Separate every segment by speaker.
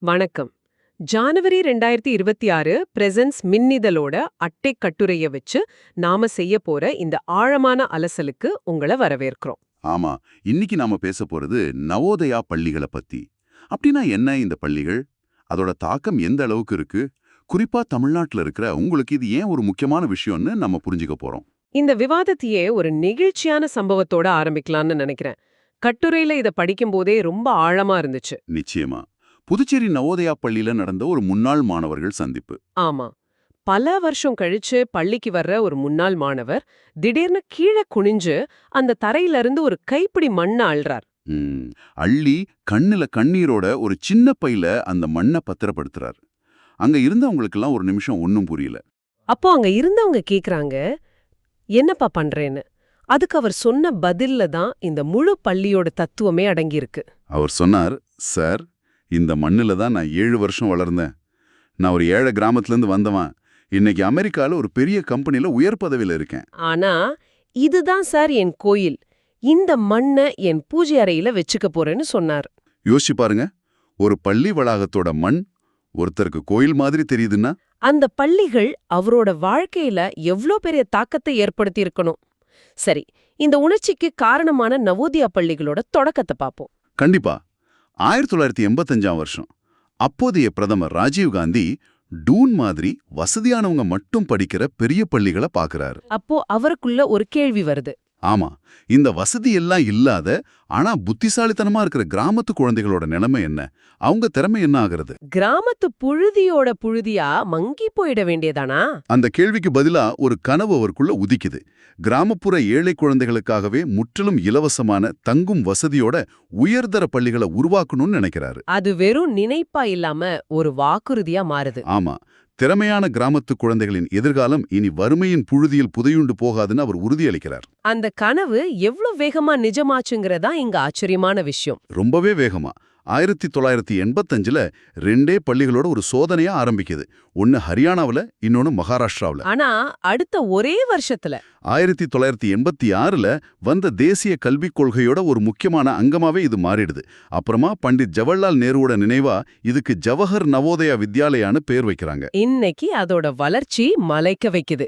Speaker 1: வணக்கம். ஜானவரி ரெண்டாயிரத்தி இருபத்தி ஆறு பிரசன்ஸ் மின்னிதழோட அட்டை கட்டுரைய வச்சு நாம செய்ய போற இந்த ஆழமான அலசலுக்கு உங்களை வரவேற்கிறோம்.
Speaker 2: ஆமா இன்னைக்கு நாம பேச போறது நவோதயா பள்ளிகளை பத்தி. அப்படின்னா என்ன இந்த பள்ளிகள்? அதோட தாக்கம் எந்த அளவுக்கு இருக்கு? குறிப்பா தமிழ்நாட்டுல இருக்கிற உங்களுக்கு இது ஏன் ஒரு முக்கியமான விஷயம்னு நம்ம புரிஞ்சுக்க போறோம்.
Speaker 1: இந்த விவாதத்தையே ஒரு நெகிழ்ச்சியான சம்பவத்தோட ஆரம்பிக்கலாம்னு நினைக்கிறேன். கட்டுரையில இத படிக்கும்போதே ரொம்ப ஆழமா இருந்துச்சு.
Speaker 2: நிச்சயமா. புதுச்சேரி நவோதயா பள்ளியில நடந்த ஒரு முன்னாள் மாணவர்கள் சந்திப்பு.
Speaker 1: ஆமா. பல வருஷம் கழிச்சு பள்ளிக்கு வர்ற ஒரு முன்னாள் மாணவர் திடீர்னு கீழே குனிஞ்சு அந்த தரையில இருந்து ஒரு கைப்பிடி மண்ணை அள்ளுறார்
Speaker 2: ம், அள்ளி கண்ணுல கண்ணீரோட ஒரு சின்ன பையில அந்த மண்ணை பத்திரப்படுத்துறார். அங்க இருந்தவங்களுக்கெல்லாம் ஒரு நிமிஷம் ஒன்னும் புரியல.
Speaker 1: அப்போ அங்க இருந்தவங்க கேக்குறாங்க என்னப்பா பண்றேன்னு? அதுக்கு அவர் சொன்ன பதில்ல தான் இந்த முழு பள்ளியோட தத்துவமே அடங்கியிருக்கு.
Speaker 2: அவர் சொன்னார் சார் இந்த மண்ணுல தான் நான் ஏழு வருஷம் வளர்ந்தேன். நான் ஒரு ஏழை கிராமத்துலேருந்து வந்தவன். இன்னைக்கு அமெரிக்கால ஒரு பெரிய கம்பெனில உயர் பதவியில இருக்கேன்.
Speaker 1: ஆனா இதுதான் சார் என் கோயில். இந்த மண்ணை என் பூஜை அறையில வச்சுக்க போறேன்னு சொன்னார்.
Speaker 2: யோசிச்சு பாருங்க. ஒரு பள்ளி வளாகத்தோட மண் ஒருத்தருக்கு கோயில் மாதிரி தெரியுதுன்னா?
Speaker 1: அந்த பள்ளிகள் அவரோட வாழ்க்கையில எவ்ளோ பெரிய தாக்கத்தை ஏற்படுத்தி இருக்கணும் சரி இந்த உணர்ச்சிக்கு காரணமான நவோதியா பள்ளிகளோட தொடக்கத்தை பார்ப்போம்.
Speaker 2: கண்டிப்பா. ஆயிரத்தி தொள்ளாயிரத்தி எண்பத்தஞ்சாம் வருஷம். அப்போதைய பிரதமர் ராஜீவ் காந்தி டூன் மாதிரி வசதியானவங்க மட்டும் படிக்கிற பெரிய பள்ளிகளை பாக்குறாரு.
Speaker 1: அப்போ அவருக்குள்ள ஒரு கேள்வி வருது.
Speaker 2: ஆமா இந்த வசதி எல்லாம் இல்லாத ஆனா புத்திசாலித்தனமா இருக்கிற கிராமத்து குழந்தைகளோட நிலைமை என்ன? அவங்க திறமை என்ன ஆகுறது?
Speaker 1: கிராமத்து புழுதியோட புழுதியா மங்கி போயிட வேண்டியதானா?
Speaker 2: அந்த கேள்விக்கு பதிலா ஒரு கனவு அவருக்குள்ள உதிக்குது. கிராமப்புற ஏழை குழந்தைகளுக்காகவே முற்றிலும் இலவசமான தங்கும் வசதியோட உயர்தர பள்ளிகளை உருவாக்கணும்னு நினைக்கிறாரு.
Speaker 1: அது வெறும் நினைப்பா இல்லாம ஒரு வாக்குறுதியா மாறுது.
Speaker 2: ஆமா திறமையான கிராமத்து குழந்தைகளின் எதிர்காலம் இனி வறுமையின் புழுதியில் புதையுண்டு போகாதுன்னு அவர் உறுதியளிக்கிறார்.
Speaker 1: அந்த கனவு எவ்ளோ வேகமா நிஜமாச்சுங்கிறதா இங்க ஆச்சரியமான விஷயம்.
Speaker 2: ரொம்பவே வேகமா. ஆயிரத்தி தொள்ளாயிரத்தி எண்பத்தஞ்சுல ரெண்டே பள்ளிகளோட ஒரு சோதனையா ஆரம்பிக்குது. ஒன்னு ஹரியானாவுல இன்னொன்னு மகாராஷ்டிராவுல.
Speaker 1: ஆனா அடுத்த ஒரே வருஷத்துல.
Speaker 2: ஆயிரத்தி தொள்ளாயிரத்தி எண்பத்தி ஆறுல வந்த தேசிய கல்விக் கொள்கையோட ஒரு முக்கியமான அங்கமாவே இது மாறிடுது. அப்புறமா பண்டிட் ஜவஹர்லால் நேருவோட நினைவா இதுக்கு ஜவஹர் நவோதயா வித்யாலயான்னு பேர் வைக்கிறாங்க.
Speaker 1: இன்னைக்கு அதோட வளர்ச்சி மலைக்க வைக்குது.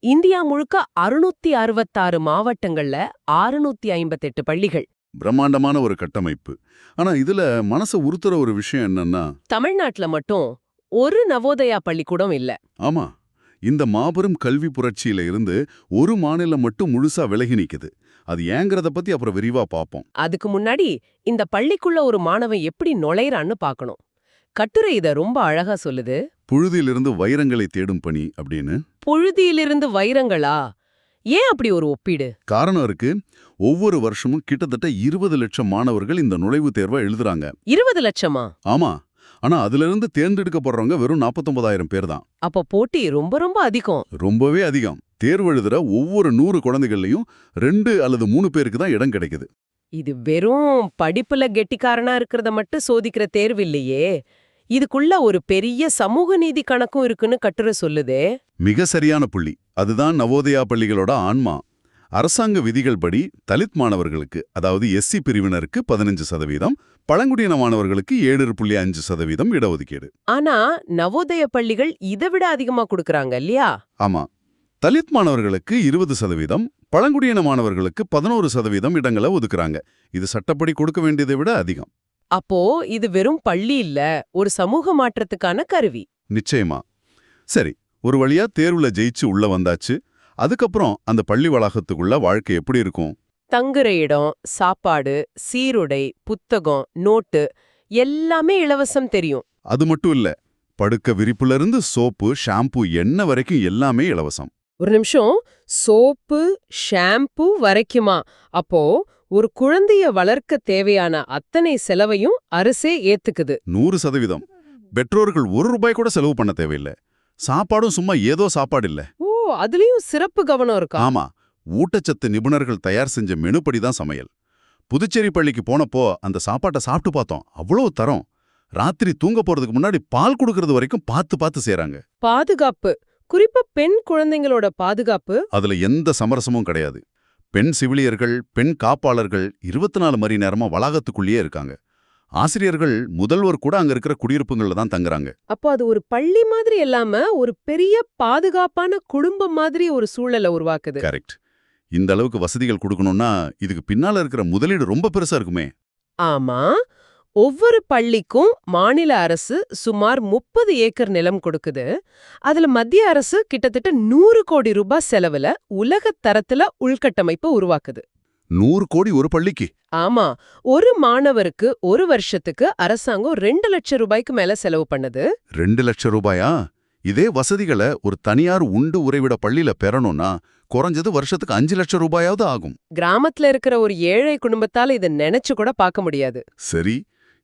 Speaker 1: இந்தியா முழுக்க அறுநூத்தி அறுபத்தாறு மாவட்டங்கள்ல ஆறுநூத்தி ஐம்பத்தெட்டு பள்ளிகள்.
Speaker 2: பிரம்மாண்டமான ஒரு கட்டமைப்பு. ஆனா இதுல மனசை உறுத்துற ஒரு விஷயம் என்னன்னா
Speaker 1: தமிழ்நாட்டுல மட்டும் ஒரு நவோதயா பள்ளிக்கூடம் இல்ல.
Speaker 2: ஆமா. இந்த மாபெரும் கல்வி புரட்சியில இருந்து ஒரு மாநிலம் மட்டும் முழுசா விலகி நிக்குது. அது ஏங்கறத பத்தி அப்புறம் விரிவா பார்ப்போம்
Speaker 1: அதுக்கு முன்னாடி இந்த பள்ளிக்குள்ள ஒரு மாணவன் எப்படி நுழையறான்னு பார்க்கணும் கட்டுரை இத ரொம்ப அழகா சொல்லுது.
Speaker 2: புழுதியிலிருந்து வைரங்களை தேடும் பணி அப்படின்னு.
Speaker 1: புழுதியிலிருந்து வைரங்களா? ஏன் அப்படி ஒரு ஒப்பீடு?
Speaker 2: காரணம் இருக்கு. ஒவ்வொரு வருஷமும் கிட்டத்தட்ட இருபது லட்சம் மாணவர்கள் இந்த நுழைவுத் தேர்வை எழுதுறாங்க.
Speaker 1: இருபது லட்சமா?
Speaker 2: ஆமா. ஆனா அதுல இருந்து தேர்ந்தெடுக்கப்படுறவங்க வெறும் 49000 பேர் தான்.
Speaker 1: அப்ப போட்டி ரொம்ப ரொம்ப அதிகம்.
Speaker 2: ரொம்பவே அதிகம். தேர்வு எழுதுற ஒவ்வொரு நூறு குழந்தைகள்லயும் ரெண்டு அல்லது மூணு பேருக்கு தான் இடம் கிடைக்குது.
Speaker 1: இது வெறும் படிப்புல கெட்டிக்காரனா இருக்கிறத மட்டும் சோதிக்கிற தேர்வு இல்லையே. இதுக்குள்ள ஒரு பெரிய சமூக நீதி கணக்கும் இருக்குன்னு கட்டுரை சொல்லுதே.
Speaker 2: மிக சரியான புள்ளி. அதுதான் நவோதயா பள்ளிகளோட ஆன்மா. அரசாங்க விதிகள் படி தலித் மாணவர்களுக்கு அதாவது எஸ்சி பிரிவினருக்கு பதினஞ்சு சதவீதம் பழங்குடியின மாணவர்களுக்கு ஏழு புள்ளி அஞ்சு சதவீதம் இடஒதுக்கீடு.
Speaker 1: ஆனா நவோதய பள்ளிகள் இதை விட அதிகமா கொடுக்கறாங்க இல்லையா?
Speaker 2: ஆமா. தலித் மாணவர்களுக்கு இருபது சதவீதம் பழங்குடியின மாணவர்களுக்கு பதினோரு சதவீதம் இடங்களை ஒதுக்குறாங்க. இது சட்டப்படி கொடுக்க வேண்டியதை விட அதிகம்.
Speaker 1: அப்போ இது வெறும் பள்ளி இல்ல ஒரு சமூக மாற்றத்துக்கான கருவி.
Speaker 2: நிச்சயமா. சரி ஒரு வழியா தேர்வுல ஜெயிச்சு உள்ள வந்தாச்சு அதுக்கப்புறம் அந்த பள்ளி வளாகத்துக்குள்ள வாழ்க்கை எப்படி இருக்கும்?
Speaker 1: தங்குற இடம் சாப்பாடு சீருடை புத்தகம் நோட்டு எல்லாமே இலவசம் தெரியும்.
Speaker 2: அது மட்டும் இல்ல படுக்க விரிப்புல இருந்து சோப்பு ஷாம்பு எண்ணெய் வரைக்கும் எல்லாமே இலவசம்.
Speaker 1: ஒரு நிமிஷம் சோப்பு ஷாம்பு வரைக்குமா? அப்போ ஒரு குழந்தைய வளர்க்க தேவையான அத்தனை செலவையும் அரசே ஏத்துக்குது.
Speaker 2: நூறு சதவீதம். பெற்றோர்கள் ஒரு ரூபாய் கூட செலவு பண்ண தேவையில்லை. சாப்பாடும் சும்மா ஏதோ சாப்பாடு இல்ல.
Speaker 1: ஓ அதுலயும் சிறப்பு கவனம் இருக்கா?
Speaker 2: ஆமா ஊட்டச்சத்து நிபுணர்கள் தயார் செஞ்ச மெனுப்படி தான் சமையல். புதுச்சேரி பள்ளிக்கு போனப்போ அந்த சாப்பாட்டை சாப்பிட்டு பார்த்தோம். அவ்வளவு தரம். ராத்திரி தூங்க போறதுக்கு முன்னாடி பால் கொடுக்கறது வரைக்கும் பார்த்து பார்த்து செய்றாங்க.
Speaker 1: பாதுகாப்பு. குறிப்பா பெண் குழந்தைங்களோட பாதுகாப்பு.
Speaker 2: அதுல எந்த சமரசமும் கிடையாது. பெண் சிவிலியர்கள் பெண் காப்பாளர்கள் இருபத்தி நாலு மணி நேரமா வளாகத்துக்குள்ளேயே இருக்காங்க. ஆசிரியர்கள் முதல்வர் கூட அங்க இருக்கிற குடியிருப்புங்கள்ல தான் தங்குறாங்க.
Speaker 1: அப்போ அது ஒரு பள்ளி மாதிரி இல்லாம ஒரு பெரிய பாதுகாப்பான குடும்பம் மாதிரி ஒரு சூழலை உருவாக்குது.
Speaker 2: கரெக்ட். இந்த அளவுக்கு வசதிகள் கொடுக்கணும்னா இதுக்கு பின்னால இருக்கிற முதலீடு ரொம்ப பெருசா இருக்குமே.
Speaker 1: ஆமா. ஒவ்வொரு பள்ளிக்கும் மாநில அரசு சுமார் முப்பது ஏக்கர் நிலம் கொடுக்குது. அதுல மத்திய அரசு கிட்டத்தட்ட நூறு கோடி ரூபாய் செலவுல உலகத் தரத்துல உள்கட்டமைப்பு உருவாக்குது.
Speaker 2: நூறு கோடி ஒரு பள்ளிக்கு?
Speaker 1: ஆமா ஒரு மாணவருக்கு ஒரு வருஷத்துக்கு அரசாங்கம் ரெண்டு லட்சம் ரூபாய்க்கு மேல செலவு பண்ணுது.
Speaker 2: ரெண்டு லட்சம் ரூபாயா? இதே வசதிகளை ஒரு தனியார் உண்டு உறைவிட பள்ளியில பெறணும்னா குறைஞ்சது வருஷத்துக்கு அஞ்சு லட்சம் ரூபாயாவது ஆகும்.
Speaker 1: கிராமத்துல இருக்கிற ஒரு ஏழை குடும்பத்தால இதை நினைச்சு கூட பார்க்க முடியாது.
Speaker 2: சரி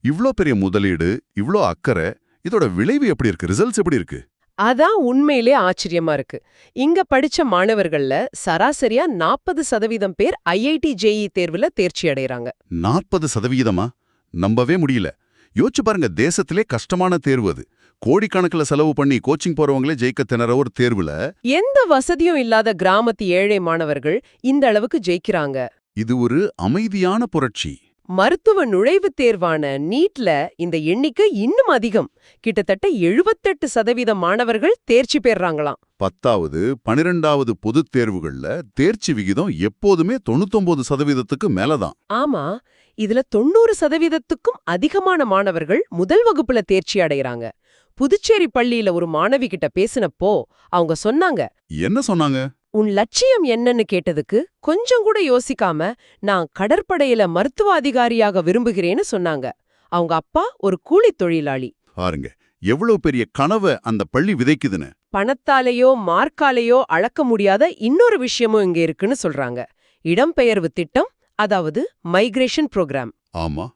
Speaker 2: இவ்ளோ பெரிய முதலீடு இவ்ளோ அக்கறை இதோட விளைவு எப்படி இருக்கு? ரிசல்ட்ஸ் எப்படி இருக்கு?
Speaker 1: அதான் உண்மையிலே ஆச்சரியமா இருக்கு. இங்க படிச்ச மாணவர்கள்ல சராசரியா நாற்பது சதவீதம் பேர் ஐஐடி ஜேஇ தேர்வுல தேர்ச்சி அடையறாங்க
Speaker 2: நாற்பது சதவிகிதமா நம்பவே முடியல. யோசிச்சு பாருங்க தேசத்திலே கஷ்டமான தேர்வு அது. கோடிக்கணக்கில் செலவு பண்ணி கோச்சிங் போறவங்களே ஜெயிக்க திணற ஒரு தேர்வுல.
Speaker 1: எந்த வசதியும் இல்லாத கிராமத்து ஏழை மாணவர்கள் இந்த அளவுக்கு ஜெயிக்கிறாங்க.
Speaker 2: இது ஒரு அமைதியான புரட்சி.
Speaker 1: மருத்துவ நுழைவுத் தேர்வான நீட்ல இந்த எண்ணிக்கை இன்னும் அதிகம். கிட்டத்தட்ட எழுபத்தெட்டு சதவீதம் மாணவர்கள் தேர்ச்சி பெறாங்களாம்.
Speaker 2: பத்தாவது பனிரெண்டாவது பொதுத் தேர்வுகள்ல தேர்ச்சி விகிதம் எப்போதுமே தொண்ணூத்தொன்பது சதவீதத்துக்கு மேலதான்.
Speaker 1: ஆமா இதுல தொண்ணூறு சதவீதத்துக்கும் அதிகமான மாணவர்கள் முதல் வகுப்புல தேர்ச்சி அடையறாங்க. புதுச்சேரி பள்ளியில ஒரு மாணவி கிட்ட பேசினப்போ அவங்க சொன்னாங்க
Speaker 2: என்ன சொன்னாங்க?
Speaker 1: உன் லட்சியம் என்னன்னு கேட்டதுக்கு கொஞ்சம் கூட யோசிக்காம நான் கடற்படையில மருத்துவ அதிகாரியாக விரும்புகிறேன்னு சொன்னாங்க. அவங்க அப்பா ஒரு கூலித் தொழிலாளி.
Speaker 2: பாருங்க எவ்வளவு பெரிய கனவை அந்த பள்ளி விதைக்குதுன்னு.
Speaker 1: பணத்தாலேயோ மார்க்காலேயோ அளக்க முடியாத இன்னொரு விஷயமும் இங்க இருக்குன்னு சொல்றாங்க. இடம்பெயர்வு திட்டம் அதாவது மைக்ரேஷன் புரோகிராம்.
Speaker 2: ஆமா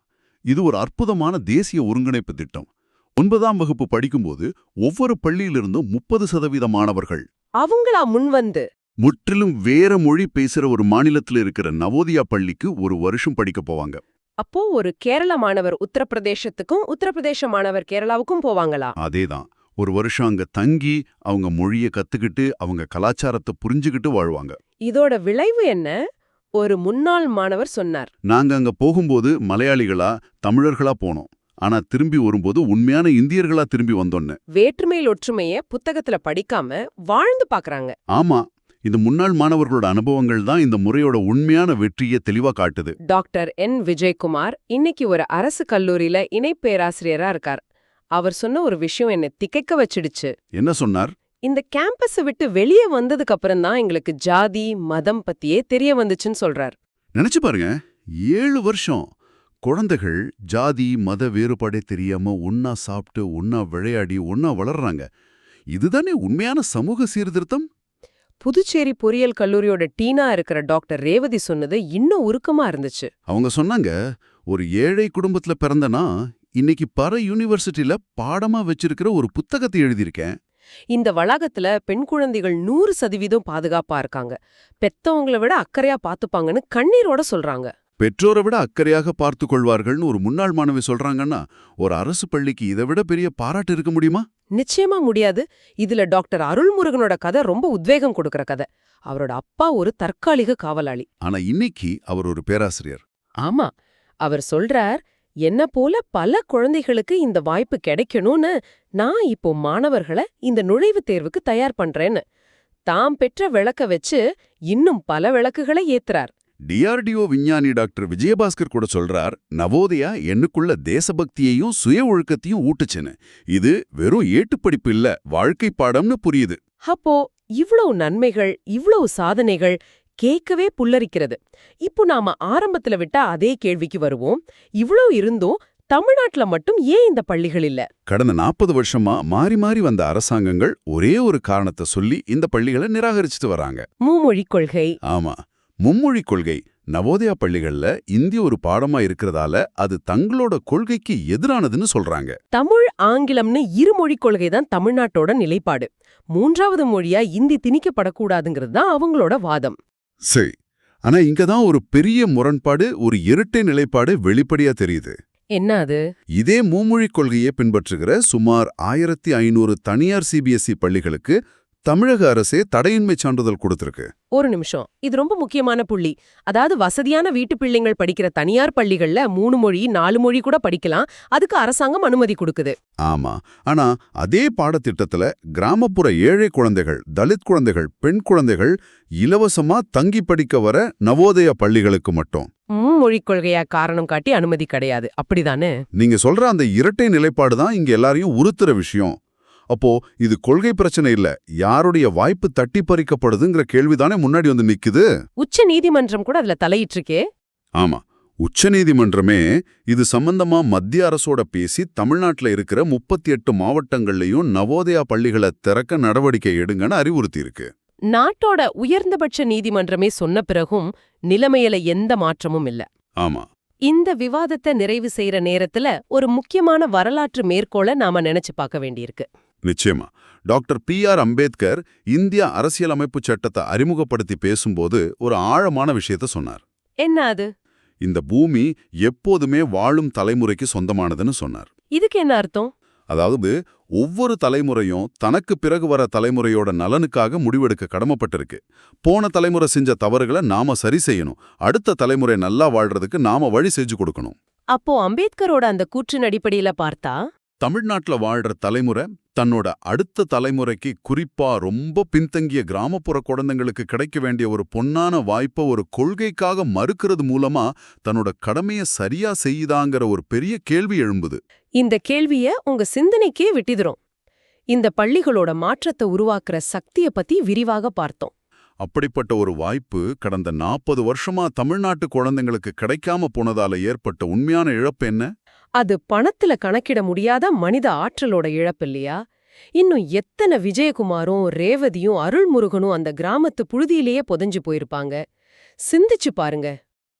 Speaker 2: இது ஒரு அற்புதமான தேசிய ஒருங்கிணைப்பு திட்டம். ஒன்பதாம் வகுப்பு படிக்கும்போது ஒவ்வொரு பள்ளியிலிருந்தும் முப்பது சதவீத மாணவர்கள்.
Speaker 1: அவங்களா முன்வந்து
Speaker 2: முற்றிலும் வேற மொழி பேசுற ஒரு மாநிலத்தில் இருக்கிற நவோதியா பள்ளிக்கு ஒரு வருஷம் படிக்க போவாங்க.
Speaker 1: அப்போ ஒரு கேரள மாணவர் உத்தரப்பிரதேசத்துக்கும் உத்தரப்பிரதேச மாணவர் கேரளாவுக்கும் போவாங்களா?
Speaker 2: அதேதான். ஒரு வருஷம் அங்க தங்கி அவங்க மொழிய கத்துக்கிட்டு அவங்க கலாச்சாரத்தை புரிஞ்சுகிட்டு வாழ்வாங்க.
Speaker 1: இதோட விளைவு என்ன? ஒரு முன்னாள் மாணவர் சொன்னார்.
Speaker 2: நாங்க அங்க போகும்போது மலையாளிகளா தமிழர்களா போனோம். ஆனா திரும்பி வரும்போது உண்மையான இந்தியர்களா திரும்பி வந்தோன்னு.
Speaker 1: வேற்றுமையில் ஒற்றுமைய புத்தகத்துல படிக்காம வாழ்ந்து பாக்குறாங்க.
Speaker 2: ஆமா. இந்த முன்னாள் மாணவர்களோட அனுபவங்கள் தான் இந்த முறையோட உண்மையான வெற்றியை தெளிவா காட்டுது.
Speaker 1: டாக்டர் என். விஜயகுமார் இன்னைக்கு ஒரு அரசு கல்லூரியில இணை பேராசிரியரா இருக்கார். அவர் சொன்ன ஒரு விஷயம் என்னை திகைக்க வச்சிடுச்சு.
Speaker 2: என்ன சொன்னார்?
Speaker 1: இந்த கேம்பஸை விட்டு வெளியே வந்ததுக்கு அப்புறம் தான் எங்களுக்கு ஜாதி மதம் பத்தியே தெரிய வந்துச்சுன்னு சொல்றார்.
Speaker 2: நினைச்சு பாருங்க ஏழு வருஷம் குழந்தைகள் ஜாதி மத வேறுபாடே தெரியாம ஒன்னா சாப்பிட்டு ஒன்னா விளையாடி ஒன்னா வளர்றாங்க. இதுதானே உண்மையான சமூக சீர்திருத்தம்?
Speaker 1: புதுச்சேரி பொறியியல் கல்லூரியோட டீனா இருக்கிற டாக்டர் ரேவதி சொன்னது இன்னும் உருக்கமா இருந்துச்சு.
Speaker 2: அவங்க சொன்னாங்க ஒரு ஏழை குடும்பத்துல பிறந்தனா இன்னைக்கு பர யூனிவர்சிட்டில பாடமா வச்சிருக்கிற ஒரு புத்தகத்தை எழுதியிருக்கேன்.
Speaker 1: இந்த வளாகத்துல பெண் குழந்தைகள் நூறு சதவீதம் பாதுகாப்பா இருக்காங்க. பெத்தவங்கள விட அக்கறையா பாத்துப்பாங்கன்னு கண்ணீரோட சொல்றாங்க.
Speaker 2: பெற்றோரை விட அக்கறையாக பார்த்து கொள்வார்கள்னு ஒரு முன்னாள் மாணவி சொல்றாங்கன்னா ஒரு அரசு பள்ளிக்கு இதை விட பெரிய பாராட்டு இருக்க முடியுமா?
Speaker 1: நிச்சயமா முடியாது. இதுல டாக்டர் அருள்முருகனோட கதை ரொம்ப உத்வேகம் கொடுக்கற கதை. அவரோட அப்பா ஒரு தற்காலிக காவலாளி.
Speaker 2: ஆனா இன்னைக்கு அவர் ஒரு பேராசிரியர்.
Speaker 1: ஆமா. அவர் சொல்றார் என்ன போல பல குழந்தைகளுக்கு இந்த வாய்ப்பு கிடைக்கணும்னு நான் இப்போ மாணவர்களை இந்த நுழைவுத் தேர்வுக்கு தயார் பண்றேன்னு. தாம் பெற்ற விளக்க வச்சு இன்னும் பல விளக்குகளை ஏத்துறார்.
Speaker 2: டிஆர்டிஓ விஞ்ஞானி டாக்டர் விஜயபாஸ்கர் கூட சொல்றார் நவோதயா என்னுக்குள்ள தேசபக்தியையும் சுய ஒழுக்கத்தையும் ஊட்டுச்சுன்னு. இது வெறும் ஏட்டுப்படிப்பு இல்ல வாழ்க்கை பாடம்னு புரியுது.
Speaker 1: அப்போ இவ்வளவு நன்மைகள் இவ்வளவு சாதனைகள் கேட்கவே புல்லரிக்கிறது. இப்போ நாம ஆரம்பத்துல விட்ட அதே கேள்விக்கு வருவோம். இவ்ளோ இருந்தும் தமிழ்நாட்டுல மட்டும் ஏன் இந்த பள்ளிகள் இல்ல?
Speaker 2: கடந்த நாற்பது வருஷமா மாறி மாறி வந்த அரசாங்கங்கள் ஒரே ஒரு காரணத்தை சொல்லி இந்த பள்ளிகளை நிராகரிச்சுட்டு வராங்க.
Speaker 1: மூமொழிக் கொள்கை.
Speaker 2: ஆமா. மும்மொழி கொள்கை நவோதயா பள்ளிகள்ல இந்தி ஒரு பாடமா இருக்கிறதால அது தங்களோட கொள்கைக்கு எதிரானதுன்னு சொல்றாங்க.
Speaker 1: தமிழ் ஆங்கிலம்னு இருமொழிக் கொள்கை தான் தமிழ்நாட்டோட நிலைப்பாடு. மூன்றாவது மொழியா இந்தி திணிக்கப்படக்கூடாதுங்கிறது தான் அவங்களோட வாதம்.
Speaker 2: சரி. ஆனா இங்கதான் ஒரு பெரிய முரண்பாடு ஒரு இரட்டை நிலைப்பாடு வெளிப்படையா தெரியுது.
Speaker 1: என்ன அது?
Speaker 2: இதே மூமொழிக் கொள்கையை பின்பற்றுகிற சுமார் ஆயிரத்தி ஐநூறு தனியார் சிபிஎஸ்இ பள்ளிகளுக்கு தமிழக அரசே தடையின்மை சான்றிதழ் கொடுத்திருக்கு.
Speaker 1: ஒரு நிமிஷம். இது ரொம்ப முக்கியமான புள்ளி. அதாவது வசதியான வீட்டு பிள்ளைங்கள் படிக்கிற தனியார் பள்ளிகள்ல மூணு மொழி நாலு மொழி கூட படிக்கலாம். அதுக்கு அரசாங்கம் அனுமதி கொடுக்குது.
Speaker 2: ஆமா. ஆனா அதே பாடத்திட்டத்துல கிராமப்புற ஏழை குழந்தைகள் தலித் குழந்தைகள் பெண் குழந்தைகள் இலவசமா தங்கி படிக்க வர நவோதயா பள்ளிகளுக்கு மட்டும்.
Speaker 1: மும்மொழிக் கொள்கையா காரணம் காட்டி அனுமதி கிடையாது. அப்படிதானே?
Speaker 2: நீங்க சொல்ற அந்த இரட்டை நிலைப்பாடு தான் இங்க எல்லாரையும் உறுத்துற விஷயம். அப்போ இது கொள்கை பிரச்சனை இல்ல. யாருடைய வாய்ப்பு தட்டி பறிக்கப்படுதுங்கிற கேள்விதானே முன்னாடி வந்து நிக்குது?
Speaker 1: உச்ச நீதிமன்றம் கூட அதுல தலையிட்டிருக்கே.
Speaker 2: ஆமா. உச்சநீதிமன்றமே இது சம்பந்தமா மத்திய அரசோட பேசி தமிழ்நாட்டுல இருக்கிற முப்பத்தி எட்டு மாவட்டங்கள்லயும் நவோதயா பள்ளிகளை திறக்க நடவடிக்கை எடுங்கன்னு அறிவுறுத்தி இருக்கு
Speaker 1: நாட்டோட உயர்ந்தபட்ச நீதிமன்றமே சொன்ன பிறகும் நிலைமையில எந்த மாற்றமும் இல்ல.
Speaker 2: ஆமா.
Speaker 1: இந்த விவாதத்தை நிறைவு செய்யற நேரத்துல ஒரு முக்கியமான வரலாற்று மேற்கோளை நாம நினைச்சு பார்க்க வேண்டியிருக்கு.
Speaker 2: நிச்சயமா. டாக்டர் பி ஆர் அம்பேத்கர் இந்திய அரசியலமைப்பு சட்டத்தை அறிமுகப்படுத்தி பேசும்போது ஒரு ஆழமான விஷயத்த சொன்னார்.
Speaker 1: என்ன அது?
Speaker 2: இந்த பூமி எப்போதுமே வாழும் தலைமுறைக்கு சொந்தமானதுன்னு சொன்னார்.
Speaker 1: இதுக்கு என்ன அர்த்தம்?
Speaker 2: அதாவது ஒவ்வொரு தலைமுறையும் தனக்கு பிறகு வர தலைமுறையோட நலனுக்காக முடிவெடுக்க கடமைப்பட்டிருக்கு. போன தலைமுறை செஞ்ச தவறுகளை நாம சரி செய்யணும். அடுத்த தலைமுறை நல்லா வாழ்றதுக்கு நாம வழி செஞ்சு கொடுக்கணும்.
Speaker 1: அப்போ அம்பேத்கரோட அந்த கூற்றின் அடிப்படையில பார்த்தா?
Speaker 2: தமிழ்நாட்டுல வாழ்ற தலைமுறை தன்னோட அடுத்த தலைமுறைக்கு குறிப்பா ரொம்ப பின்தங்கிய கிராமப்புற குழந்தைங்களுக்கு கிடைக்க வேண்டிய ஒரு பொன்னான வாய்ப்பை ஒரு கொள்கைக்காக மறுக்கிறது மூலமா தன்னோட கடமையை சரியா செய்யுதாங்கிற ஒரு பெரிய கேள்வி எழும்புது.
Speaker 1: இந்த கேள்விய உங்க சிந்தனைக்கே விட்டிதுரும். இந்த பள்ளிகளோட மாற்றத்தை உருவாக்குற சக்திய பத்தி விரிவாக பார்த்தோம்.
Speaker 2: அப்படிப்பட்ட ஒரு வாய்ப்பு கடந்த நாற்பது வருஷமா தமிழ்நாட்டு குழந்தைங்களுக்கு கிடைக்காம போனதால ஏற்பட்ட உண்மையான இழப்பு என்ன?
Speaker 1: அது பணத்துல கணக்கிட முடியாத மனித ஆற்றலோட இழப்பு இல்லையா? இன்னும் எத்தனை விஜயகுமாரும் ரேவதியும் அருள்முருகனும் அந்த கிராமத்து புழுதியிலேயே புதைஞ்சு போயிருப்பாங்க. சிந்திச்சு பாருங்க.